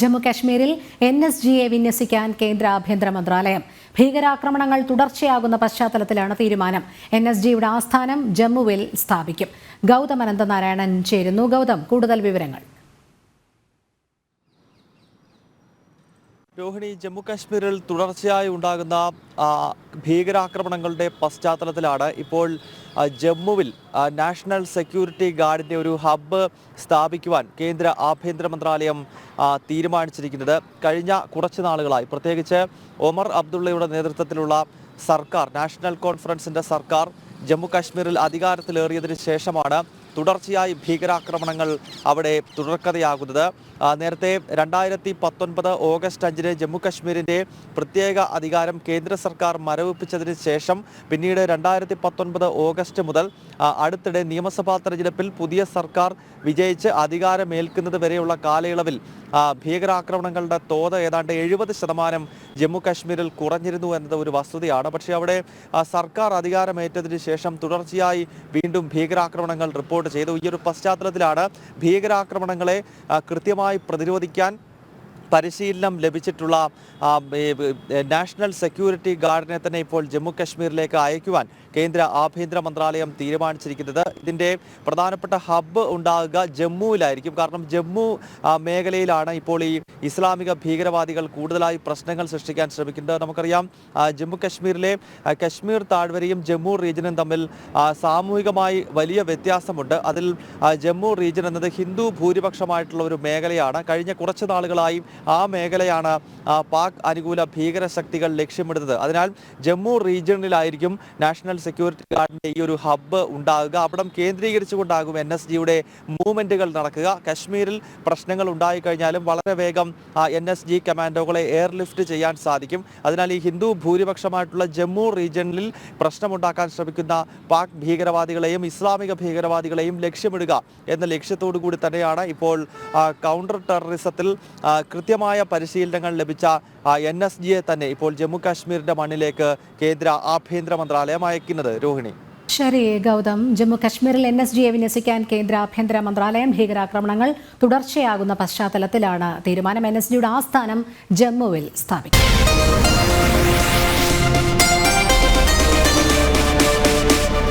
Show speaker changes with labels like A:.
A: ജമ്മു കാശ്മീരിൽ N S ജിയെ വിന്യസിക്കാൻ കേന്ദ്ര ആഭ്യന്തര മന്ത്രാലയം. ഭീകരാക്രമണങ്ങൾ തുടർച്ചയാകുന്ന പശ്ചാത്തലത്തിലാണ് തീരുമാനം. എൻ എസ് ജിയുടെ ആസ്ഥാനം ജമ്മുവിൽ സ്ഥാപിക്കും. ഗൗതം അനന്തനാരായണൻ ചേരുന്നു. ഗൗതം കൂടുതൽ വിവരങ്ങൾ.
B: രോഹിണി ജമ്മു കാശ്മീരിൽ തുടർച്ചയായി ഉണ്ടാകുന്ന ഭീകരാക്രമണങ്ങളുടെ പശ്ചാത്തലത്തിലാണ് ഇപ്പോൾ ജമ്മുവിൽ നാഷണൽ സെക്യൂരിറ്റി ഗാർഡിന്റെ ഒരു ഹബ്ബ് സ്ഥാപിക്കുവാൻ കേന്ദ്ര ആഭ്യന്തര മന്ത്രാലയം തീരുമാനിച്ചിരിക്കുന്നത്. കഴിഞ്ഞ കുറച്ച് നാളുകളായി പ്രത്യേകിച്ച് ഒമർ അബ്ദുള്ളയുടെ നേതൃത്വത്തിലുള്ള സർക്കാർ നാഷണൽ കോൺഫറൻസിന്റെ സർക്കാർ ജമ്മു കാശ്മീരിൽ അധികാരത്തിലേറിയതിനു ശേഷമാണ് തുടർച്ചയായി ഭീകരാക്രമണങ്ങൾ അവിടെ തുടർക്കഥയാകുന്നത്. നേരത്തെ രണ്ടായിരത്തി പത്തൊൻപത് ഓഗസ്റ്റ് അഞ്ചിന് ജമ്മുകശ്മീരിന്റെ പ്രത്യേക അധികാരം കേന്ദ്ര സർക്കാർ മരവിപ്പിച്ചതിന് ശേഷം പിന്നീട് രണ്ടായിരത്തി പത്തൊൻപത് ഓഗസ്റ്റ് മുതൽ അടുത്തിടെ നിയമസഭാ തെരഞ്ഞെടുപ്പിൽ പുതിയ സർക്കാർ വിജയിച്ച് അധികാരമേൽക്കുന്നത് വരെയുള്ള കാലയളവിൽ ഭീകരാക്രമണങ്ങളുടെ തോത് ഏതാണ്ട് എഴുപത് ശതമാനം ജമ്മു കാശ്മീരിൽ കുറഞ്ഞിരുന്നു എന്നത് ഒരു വസ്തുതയാണ്. പക്ഷേ അവിടെ സർക്കാർ അധികാരമേറ്റതിന് ശേഷം തുടർച്ചയായി വീണ്ടും ഭീകരാക്രമണങ്ങൾ റിപ്പോർട്ട് ചെയ്തു. ഈ ഒരു പശ്ചാത്തലത്തിലാണ് ഭീകരാക്രമണങ്ങളെ കൃത്യമായി പ്രതിരോധിക്കാൻ പരിശീലനം ലഭിച്ചിട്ടുള്ള നാഷണൽ സെക്യൂരിറ്റി ഗാർഡിനെ തന്നെ ഇപ്പോൾ ജമ്മു കാശ്മീരിലേക്ക് അയക്കുവാൻ കേന്ദ്ര ആഭ്യന്തര മന്ത്രാലയം തീരുമാനിച്ചിരിക്കുന്നത്. ഇതിന്റെ പ്രധാനപ്പെട്ട ഹബ്ബ് ഉണ്ടാകുക ജമ്മുവിലായിരിക്കും. കാരണം ജമ്മു മേഖലയിലാണ് ഇപ്പോൾ ഈ ഇസ്ലാമിക ഭീകരവാദികൾ കൂടുതലായി പ്രശ്നങ്ങൾ സൃഷ്ടിക്കാൻ ശ്രമിക്കുന്നത്. നമുക്കറിയാം ജമ്മു കാശ്മീരിലെ കശ്മീർ താഴ്വരയും ജമ്മു റീജിയനും തമ്മിൽ സാമൂഹികമായി വലിയ വ്യത്യാസമുണ്ട്. അതിൽ ജമ്മു റീജിയൻ എന്നത് ഹിന്ദു ഭൂരിപക്ഷമായിട്ടുള്ള ഒരു മേഖലയാണ്. കഴിഞ്ഞ കുറച്ച് നാളുകളായി ആ മേഖലയാണ് പാക് അനുകൂല ഭീകര ശക്തികൾ ലക്ഷ്യമിടുന്നത്. അതിനാൽ ജമ്മു റീജിയണിലായിരിക്കും നാഷണൽ സെക്യൂരിറ്റി ഗാർഡിന്റെ ഈ ഒരു ഹബ്ബ് ഉണ്ടാകുക. അവിടം കേന്ദ്രീകരിച്ചുകൊണ്ടാകും എൻ എസ് ജിയുടെ മൂവ്മെന്റുകൾ നടക്കുക. കശ്മീരിൽ പ്രശ്നങ്ങൾ ഉണ്ടായിക്കഴിഞ്ഞാലും വളരെ വേഗം എൻ എസ് ജി കമാൻഡോകളെ എയർലിഫ്റ്റ് ചെയ്യാൻ സാധിക്കും. അതിനാൽ ഈ ഹിന്ദു ഭൂരിപക്ഷമായിട്ടുള്ള ജമ്മു റീജിയണിൽ പ്രശ്നമുണ്ടാക്കാൻ ശ്രമിക്കുന്ന പാക് ഭീകരവാദികളെയും ഇസ്ലാമിക ഭീകരവാദികളെയും ലക്ഷ്യമിടുക എന്ന ലക്ഷ്യത്തോടു കൂടി തന്നെയാണ് ഇപ്പോൾ കൗണ്ടർ ടെററിസത്തിൽ ആ, കൃത്യമായ പരിശീലനങ്ങൾ ലഭിച്ച എൻ എസ് ജിയെ തന്നെ ഇപ്പോൾ ജമ്മു കാശ്മീരിന്റെ മണ്ണിലേക്ക് കേന്ദ്ര ആഭ്യന്തര മന്ത്രാലയം അയക്കുന്നത്. രോഹിണി.
A: ശരി ഗൗതം. ജമ്മു കശ്മീരിൽ എൻ എസ് ജിയെ വിന്യസിക്കാൻ കേന്ദ്ര ആഭ്യന്തര മന്ത്രാലയം ഭീകരാക്രമണങ്ങൾ തുടർച്ചയാകുന്ന പശ്ചാത്തലത്തിലാണ്. തീരുമാനം എൻ എസ് ജിയുടെ ആസ്ഥാനം ജമ്മുവിൽ സ്ഥാപിക്കും.